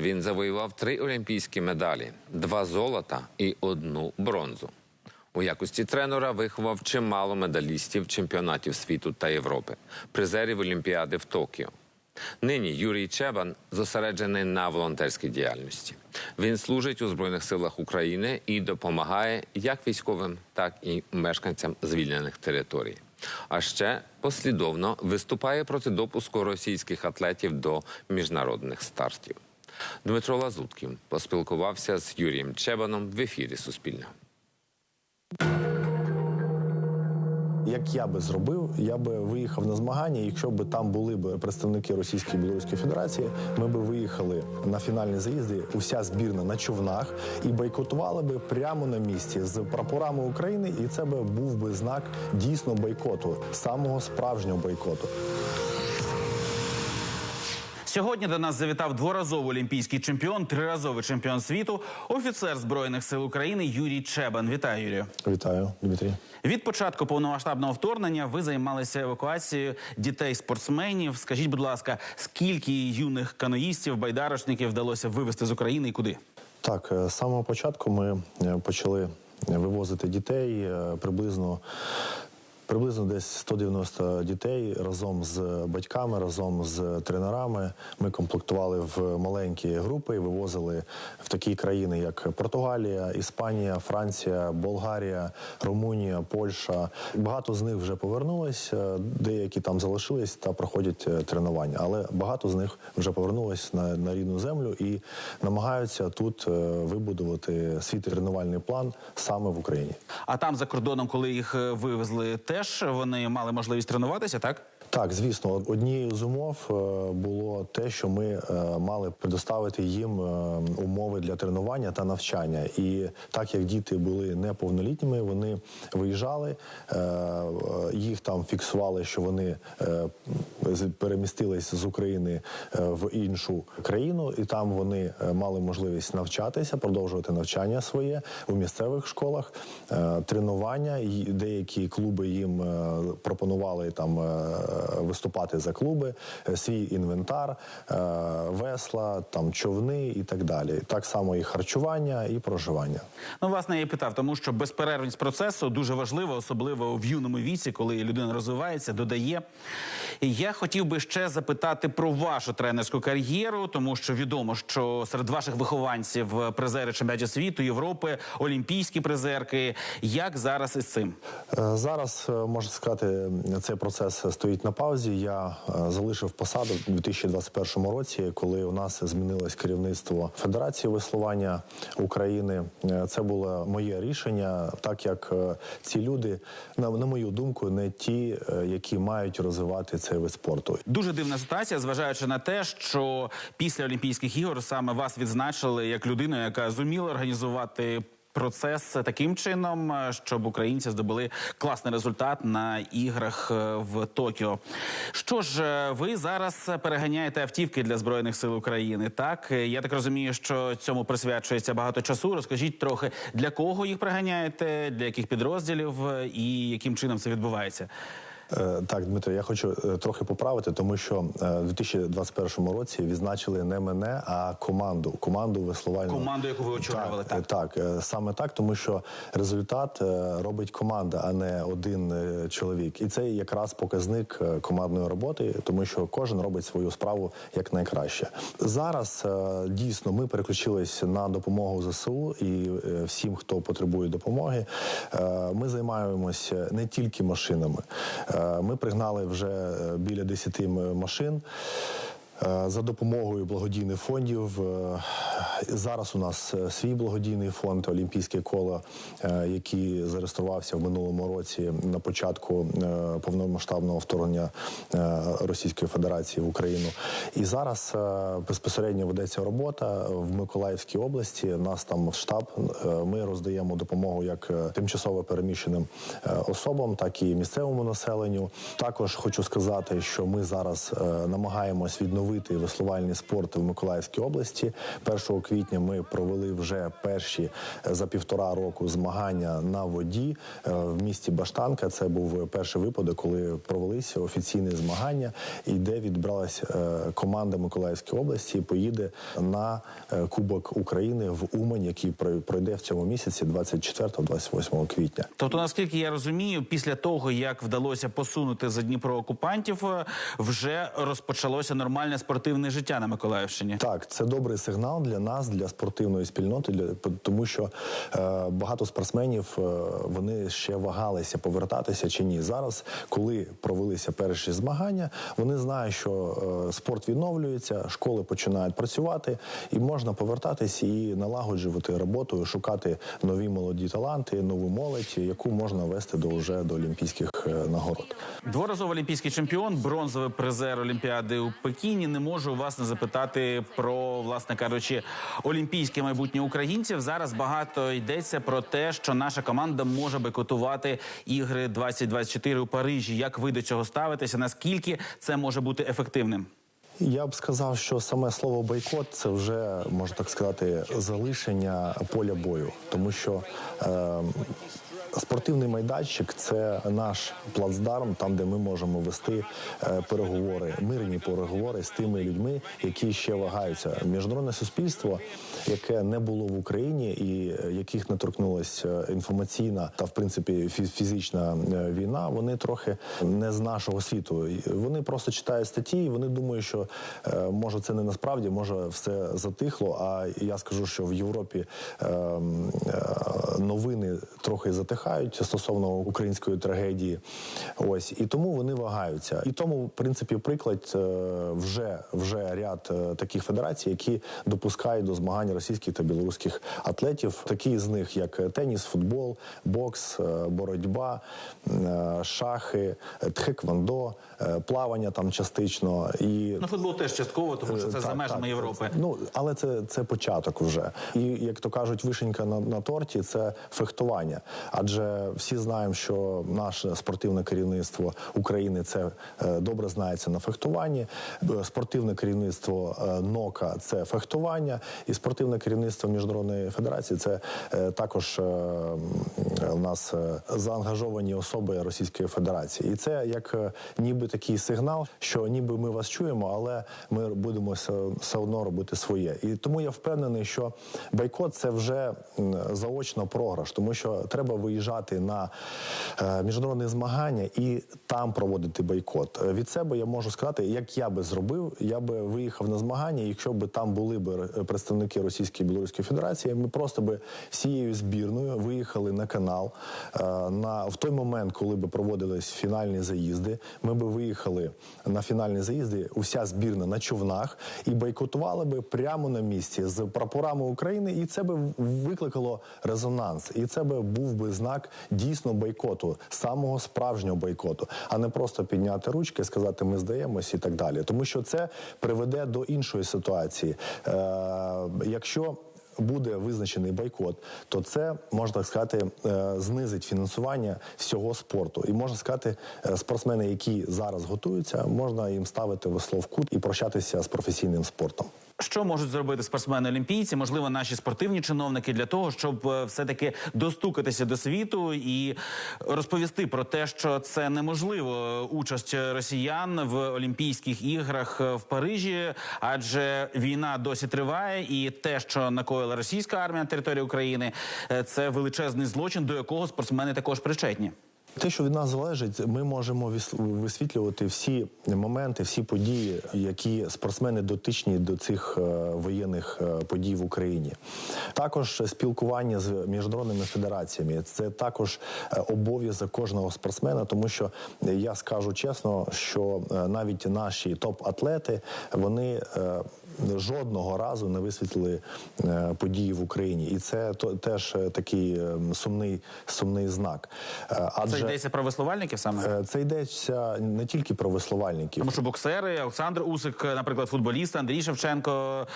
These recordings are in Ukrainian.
Він завоював три олімпійські медалі, два золота і одну бронзу. У якості тренера виховав чимало медалістів чемпіонатів світу та Європи, призерів Олімпіади в Токіо. Нині Юрій Чебан зосереджений на волонтерській діяльності. Він служить у Збройних силах України і допомагає як військовим, так і мешканцям звільнених територій. А ще послідовно виступає проти допуску російських атлетів до міжнародних стартів. Дмитро Лазуткін поспілкувався з Юрієм Чебаном в ефірі Суспільного. Як я би зробив, я би виїхав на змагання. Якщо б там були б представники Російської і Білоруської Федерації, ми б виїхали на фінальні заїзди. Уся збірна на човнах і бойкотували би прямо на місці з прапорами України. І це би був би знак дійсно бойкоту, самого справжнього бойкоту. Сьогодні до нас завітав дворазовий олімпійський чемпіон, триразовий чемпіон світу, офіцер збройних сил України Юрій Чебан. Вітаю, Юрію. Вітаю, Дмитрій. Від початку повномасштабного вторгнення ви займалися евакуацією дітей-спортсменів. Скажіть, будь ласка, скільки юних каноїстів, байдарочників вдалося вивезти з України і куди? Так, е, з самого початку ми е, почали вивозити дітей е, приблизно. Приблизно десь 190 дітей разом з батьками, разом з тренерами. Ми комплектували в маленькі групи і вивозили в такі країни, як Португалія, Іспанія, Франція, Болгарія, Румунія, Польща. Багато з них вже повернулись, е, деякі там залишились та проходять е, тренування. Але багато з них вже повернулись на, на рідну землю і намагаються тут е, вибудувати свій тренувальний план саме в Україні. А там за кордоном, коли їх вивезли, теж вони мали можливість тренуватися, так? Так, звісно, однією з умов е, було те, що ми е, мали предоставити їм е, умови для тренування та навчання. І так як діти були неповнолітніми, вони виїжджали, їх там фіксували, що вони перемістились з України в іншу країну, і там вони мали можливість навчатися, продовжувати навчання своє у місцевих школах, тренування. Деякі клуби їм пропонували там виступати за клуби, е, свій інвентар, е, весла, там човни і так далі. Так само і харчування, і проживання. Ну, власне, я і питав, тому що безперервність процесу дуже важлива, особливо в юному віці, коли людина розвивається, додає. І я хотів би ще запитати про вашу тренерську кар'єру, тому що відомо, що серед ваших вихованців призери чемпіонатів світу, Європи, олімпійські призерки. Як зараз із цим? Е, Зараз можна сказати, цей процес стоїть на паузі. Я е, залишив посаду у 2021 році, коли у нас змінилось керівництво Федерації веслування України. Е, Це було моє рішення, так як е, ці люди, на, на мою думку, не ті, які мають розвивати цей вид спорту. Дуже дивна ситуація, зважаючи на те, що після Олімпійських ігор саме вас відзначили як людину, яка зуміла організувати. Процес таким чином, е, щоб українці здобули класний результат на іграх е, в Токіо. Що ж, е, ви зараз переганяєте автівки для збройних сил України. Так я так розумію, що цьому присвячується багато часу. Розкажіть трохи для кого їх приганяєте, для яких підрозділів і яким чином це відбувається. Е, Так, Дмитро, я хочу е, трохи поправити, тому що е, в 2021 році відзначили не мене, а команду. Команду веслувального Команду, яку ви очолювали, так, так. так, саме так, тому що результат робить команда, а не один чоловік. І це якраз показник командної роботи, тому що кожен робить свою справу як найкраще. Зараз дійсно ми переключились на допомогу ЗСУ і всім, хто потребує допомоги. Ми займаємося не тільки машинами. Е, Ми пригнали вже е, біля 10 машин. Е, За допомогою благодійних фондів Е, зараз у нас е, свій благодійний фонд Олімпійське коло, який зареєструвався в минулому році на початку повномасштабного вторгнення Російської Федерації в Україну. І зараз безпосередньо ведеться робота в Миколаївській області. У нас там штаб. Ми роздаємо допомогу як тимчасово переміщеним особам, так і місцевому населенню. Також хочу сказати, що ми зараз намагаємось відновити відновити веслувальний спорт в Миколаївській області. 1 квітня ми провели вже перші е, за півтора року змагання на воді е, в місті Баштанка. Це був перший випадок, коли провелися офіційні змагання, і де відбралась е, команда Миколаївської області. і Поїде на Кубок України в Умань, який прой- пройде в цьому місяці 24-28 квітня. Тобто, наскільки я розумію, після того як вдалося посунути за Дніпро окупантів, вже розпочалося нормальне спортивне життя на Миколаївщині. Так, це добрий сигнал для нас, для спортивної спільноти, для тому що е, багато спортсменів е, вони ще вагалися повертатися чи ні. Зараз, коли провелися перші змагання, вони знають, що е, спорт відновлюється, школи починають працювати, і можна повертатись і налагоджувати роботу, шукати нові молоді таланти, нову молодь, яку можна вести до вже до олімпійських е, нагород. Дворазовий олімпійський чемпіон, бронзовий призер Олімпіади у Пекіні. Не можу вас не запитати про, власне кажучи, олімпійське майбутнє українців. Зараз багато йдеться про те, що наша команда може бойкотувати ігри 2024 у Парижі. Як ви до цього ставитеся? Наскільки це може бути ефективним? Я б сказав, що саме слово бойкот це вже можна так сказати залишення поля бою, тому що е, спортивний майданчик це наш плацдарм, там де ми можемо вести е, переговори, мирні переговори з тими людьми, які ще вагаються. Міжнародне суспільство, яке не було в Україні і е, яких не торкнулася інформаційна та в принципі фі- фізична е, війна, вони трохи не з нашого світу. Вони просто читають статті, і вони думають, що е, може це не насправді, може все затихло. А я скажу, що в Європі е, м, е, новини трохи затихають стосовно української трагедії. Ось і тому вони вагаються. І тому, в принципі, приклад е, вже вже ряд е, таких федерацій, які допускають до змагань російських та білоруських атлетів. Такі з них, як теніс, футбол, бокс, е, боротьба, е, шахи, е, тхеквондо, е, плавання там частично і Ну, футбол теж частково, тому що це Е, за межами так. Європи. Ну але це, це початок вже. І як то кажуть, вишенька на, на торті це фехтування. Адже всі знаємо, що наше спортивне керівництво України це е, добре знається на фехтуванні. Е, Спортивне керівництво е, НОКа це фехтування, і спортивне керівництво міжнародної федерації це також у нас заангажовані особи Російської Федерації. І це як ніби такий сигнал, що ніби ми вас чуємо, але ми будемо все одно робити своє. І тому я впевнений, що бойкот це вже заочно програш, тому що треба виїжджати на е, міжнародні змагання і там проводити бойкот. Е, Від себе я можу сказати, як я би зробив, я би виїхав на змагання, якщо б там були б е, представники Російської і Білоруської Федерації, ми просто би всією збірною виїхали на канал. На в той момент, коли би проводились фінальні заїзди, ми би виїхали на фінальні заїзди, уся збірна на човнах і бойкотували би прямо на місці з прапорами України, і це би викликало резонанс. І це би був би знак дійсно бойкоту, самого справжнього бойкоту, а не просто підняти ручки, сказати ми здаємось і так далі. Тому що це приведе до іншої ситуації. Е, якщо буде визначений бойкот, то це можна так сказати е, знизить фінансування всього спорту. І можна сказати, е, спортсмени, які зараз готуються, можна їм ставити весло в кут і прощатися з професійним спортом. Що можуть зробити спортсмени-олімпійці, можливо, наші спортивні чиновники для того, щоб е, все-таки достукатися до світу і розповісти про те, що це неможливо е, участь росіян в Олімпійських іграх е, в Парижі, адже війна досі триває, і те, що накоїла російська армія на території України, це величезний злочин, до якого спортсмени також причетні. Те, що від нас залежить, ми можемо висвітлювати всі моменти, всі події, які спортсмени дотичні до цих е, воєнних е, подій в Україні. Також спілкування з міжнародними федераціями це також е, обов'язок кожного спортсмена, тому що я скажу чесно, що навіть наші топ-атлети вони. Жодного разу не висвітлили е, події в Україні, і це теж е, такий е, сумний сумний знак. Е, Це йдеться про веслувальників саме. Це йдеться не тільки про веслувальників. Тому що боксери, Олександр Усик, наприклад, футболіст, Андрій Шевченко,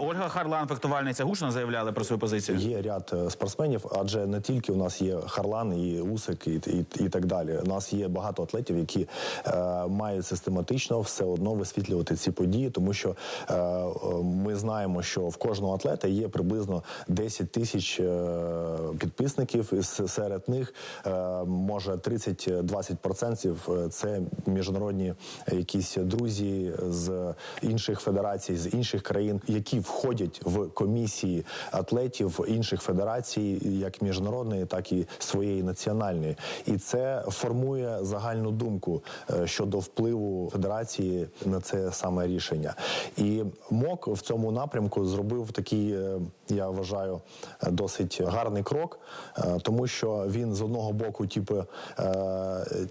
Ольга Харлан, фехтувальниця, гучно заявляли про свою позицію. Є ряд спортсменів, адже не тільки у нас є Харлан і Усик, і, і, і так далі. У нас є багато атлетів, які е, мають систематично все одно висвітлювати ці події, тому що е, ми знаємо, що в кожного атлета є приблизно 10 тисяч е, підписників, і серед них е, може 30-20% це міжнародні якісь друзі з інших федерацій, з інших країн, які входять в комісії атлетів інших федерацій, як міжнародної, так і своєї національної, і це формує загальну думку е, щодо впливу федерації на це саме рішення. І МОК в цьому напрямку зробив такий, е, я вважаю, е, досить гарний крок, е, тому що він з одного боку, типу,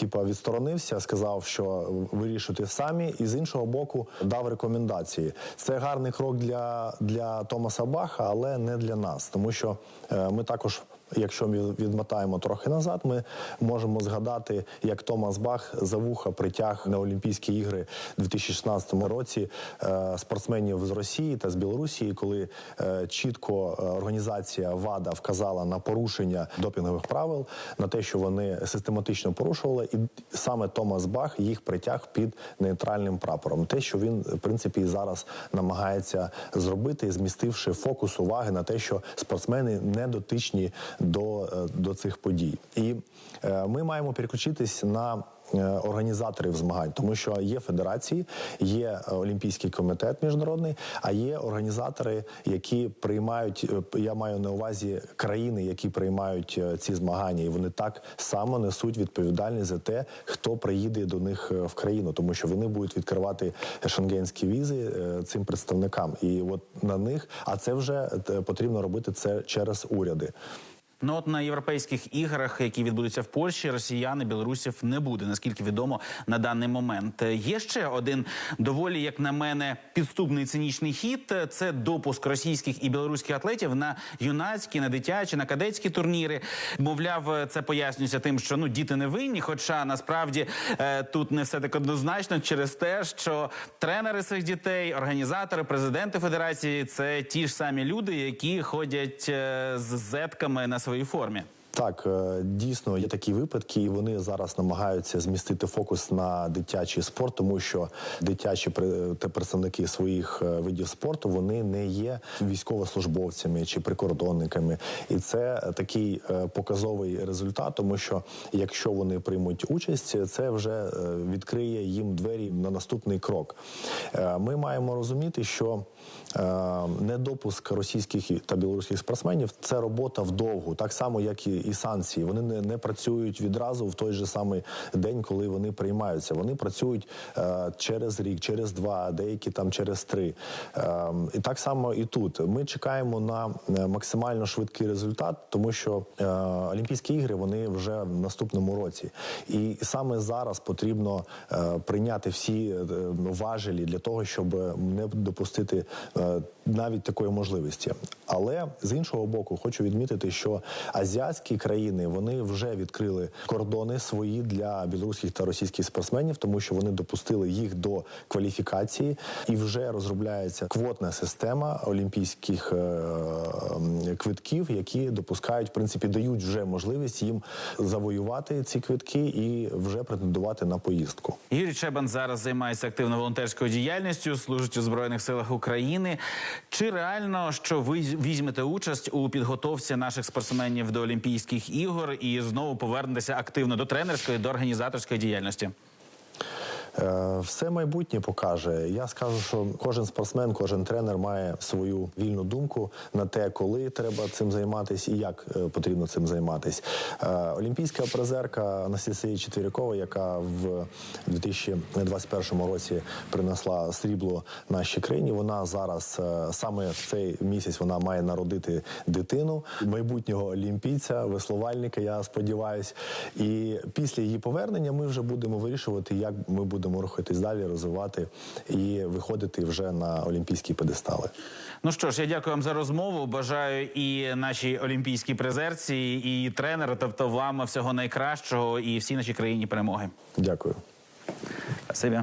типу відсторонився, сказав, що вирішуйте самі, і з іншого боку дав рекомендації. Це гарний крок для, для Томаса Баха, але не для нас, тому що ми також. Якщо ми відмотаємо трохи назад, ми можемо згадати, як Томас Бах за вуха притяг на Олімпійські ігри у 2016 році е, спортсменів з Росії та з Білорусі, коли е, чітко е, організація ВАДА вказала на порушення допінгових правил, на те, що вони систематично порушували, і саме Томас Бах їх притяг під нейтральним прапором. Те, що він в принципі зараз намагається зробити, змістивши фокус уваги на те, що спортсмени не дотичні до, е, до цих подій, і е, ми маємо переключитись на е, організаторів змагань, тому що є федерації, є Олімпійський комітет міжнародний, а є організатори, які приймають. Я маю на увазі країни, які приймають ці змагання, і вони так само несуть відповідальність за те, хто приїде до них в країну, тому що вони будуть відкривати шенгенські візи цим представникам, і от на них, а це вже потрібно робити це через уряди. Ну от на європейських іграх, які відбудуться в Польщі, росіяни, білорусів не буде, наскільки відомо на даний момент. Є ще один доволі, як на мене, підступний цинічний хід. Це допуск російських і білоруських атлетів на юнацькі, на дитячі, на кадетські турніри. Мовляв, це пояснюється тим, що ну діти не винні. Хоча насправді е, тут не все так однозначно через те, що тренери цих дітей, організатори, президенти федерації це ті ж самі люди, які ходять е, з зетками на своїй формі. Так, е, дійсно є такі випадки, і вони зараз намагаються змістити фокус на дитячий спорт, тому що дитячі та представники своїх е, видів спорту вони не є військовослужбовцями чи прикордонниками, і це такий е, показовий результат, тому що якщо вони приймуть участь, це вже відкриє їм двері на наступний крок. Ми маємо розуміти, що недопуск російських та білоруських спортсменів це робота вдовгу, так само як і, і санкції. Вони не, не працюють відразу в той же самий день, коли вони приймаються. Вони працюють е, через рік, через два, деякі там через три. Е, і так само і тут. Ми чекаємо на е, максимально швидкий результат, тому що е, Олімпійські ігри вони вже в наступному році, і саме зараз потрібно е, прийняти всі е, важелі для того, щоб не допустити е, навіть такої можливості. Але з іншого боку, хочу відмітити, що азіатські країни вони вже відкрили кордони свої для білоруських та російських спортсменів, тому що вони допустили їх до кваліфікації, і вже розробляється квотна система олімпійських е, квитків, які допускають, в принципі, дають вже можливість їм завоювати ці квитки і вже претендувати на поїздку. Юрій Чебан зараз займається активно волонтерською діяльністю, служить у збройних силах України. Чи реально, що ви візьмете участь у підготовці наших спортсменів до Олімпійських ігор і знову повернетеся активно до тренерської, до організаторської діяльності? Е, Все майбутнє покаже. Я скажу, що кожен спортсмен, кожен тренер має свою вільну думку на те, коли треба цим займатися і як е, потрібно цим займатися. Е, Олімпійська призерка Анастасія Четвірякова, яка в 2021 році принесла срібло нашій країні. Вона зараз саме в цей місяць вона має народити дитину майбутнього олімпійця, веслувальника. Я сподіваюся. І після її повернення ми вже будемо вирішувати, як ми будемо будемо рухатись далі, розвивати і виходити вже на олімпійські педестали. Ну що ж, я дякую вам за розмову. Бажаю і нашій олімпійській призерці, і тренеру, тобто вам всього найкращого і всій нашій країні перемоги. Дякую. Спасибі.